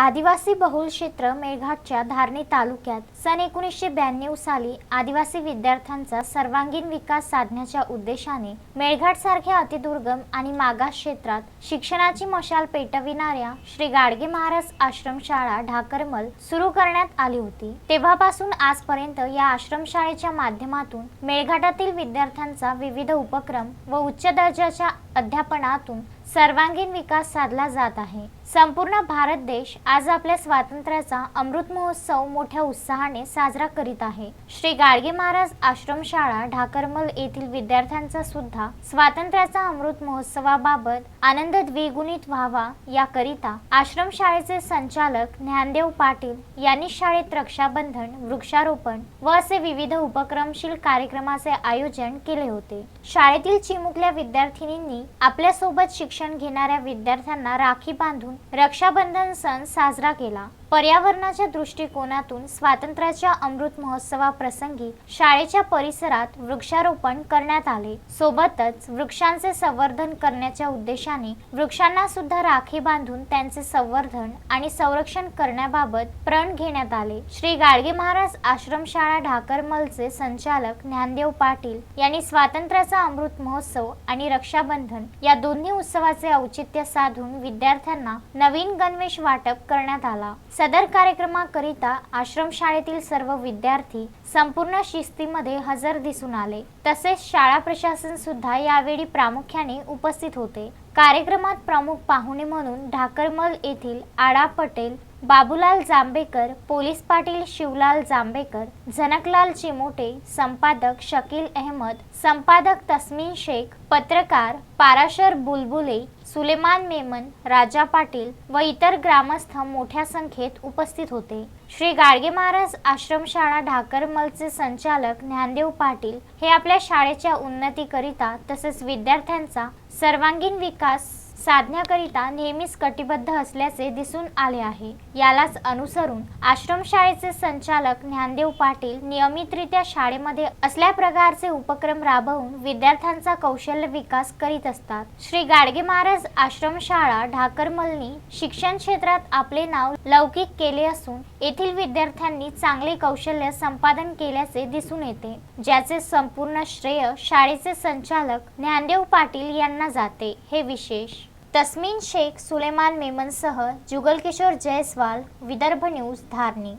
आदिवासी बहुल क्षेत्र मेळघाटच्या धारणी तालुक्यात सन एकोणीसशे ब्याण्णव साली आदिवासी विद्यार्थ्यांचा सर्वांगीण विकास साधण्याच्या उद्देशाने मेळघाट सारख्या अतिदुर्गम आणि मागास क्षेत्रात शिक्षणाची मशाल पेटविणाऱ्या श्री गाडगे महाराज आश्रमशाळा ढाकरमल सुरू करण्यात आली होती. तेव्हापासून आजपर्यंत या आश्रमशाळेच्या माध्यमातून मेळघाटातील विद्यार्थ्यांचा विविध उपक्रम व उच्च दर्जाच्या अध्यापनातून सर्वांगीण विकास साधला जात आहे. संपूर्ण भारत देश आज आपल्या स्वातंत्र्याचा अमृत महोत्सव मोठ्या उत्साहाने साजरा करीत आहे. श्री गाडगे महाराज आश्रमशाळा ढाकरमल येथील विद्यार्थ्यांचा सुद्धा स्वातंत्र्याचा अमृत महोत्सवाबाबत आनंद द्विगुणित व्हावा याकरिता आश्रमशाळेचे संचालक ज्ञानदेव पाटील यांनी शाळेत रक्षाबंधन वृक्षारोपण व असे विविध उपक्रमशील कार्यक्रमाचे आयोजन केले होते. शाळेतील चिमुकल्या विद्यार्थिनींनी आपल्यासोबत शिक्षण घेणाऱ्या विद्यार्थ्यांना राखी बांधून रक्षाबंधन सण साजरा केला. पर्यावरणाच्या दृष्टिकोनातून स्वातंत्र्याच्या अमृत महोत्सवाप्रसंगी शाळेच्या परिसरात वृक्षारोपण करण्यात आले. सोबतच वृक्षांचे संवर्धन करण्याच्या उद्देशाने वृक्षांना सुद्धा राखी बांधून त्यांचे संवर्धन आणि संरक्षण करण्याबाबत प्रण घेण्यात आले. श्री गाडगे महाराज आश्रमशाळा ढाकरमलचे संचालक ज्ञानदेव पाटील यांनी स्वातंत्र्याचा अमृत महोत्सव आणि रक्षाबंधन या दोन्ही उत्सवाचे औचित्य साधून विद्यार्थ्यांना नवीन गणवेश वाटप करण्यात आला. सदर कार्यक्रमाकरिता आश्रमशाळेतील सर्व विद्यार्थी संपूर्ण शिस्तीमध्ये हजर दिसून आले. तसेच शाळा प्रशासन सुद्धा यावेळी प्रामुख्याने उपस्थित होते. कार्यक्रमात प्रमुख पाहुणे म्हणून ढाकरमल येथील आडा पटेल बाबूलाल जांभेकर पोलीस पाटील शिवलाल जांभेकर झनकलाल चिमोटे संपादक शकील अहमद संपादक तस्मीन शेख पत्रकार पाराशर बुलबुले सुलेमान मेमन राजा पाटील व इतर ग्रामस्थ मोठ्या संख्येत उपस्थित होते. श्री गाडगे महाराज आश्रमशाळा ढाकरमलचे संचालक ज्ञानदेव पाटील हे आपल्या शाळेच्या उन्नतीकरिता तसेच विद्यार्थ्यांचा सर्वांगीण विकास साधण्याकरिता नेहमीच कटिबद्ध असल्याचे दिसून आले आहे. यालाच अनुसरून आश्रमशाळेचे संचालक ज्ञानदेव पाटील नियमितरित्या शाळेमध्ये असल्या प्रकारचे उपक्रम राबवून विद्यार्थ्यांचा कौशल्य विकास करीत असतात. श्री गाडगे महाराज आश्रमशाळा ढाकरमलनी शिक्षण क्षेत्रात आपले नाव लौकिक केले असून येथील विद्यार्थ्यांनी चांगले कौशल्य संपादन केल्याचे दिसून येते. ज्याचे संपूर्ण श्रेय शाळेचे संचालक ज्ञानदेव पाटील यांना जाते. हे विशेष तस्मीन शेख सुलेमान मेमनसह जुगल किशोर जयस्वाल विदर्भ न्यूज धारणी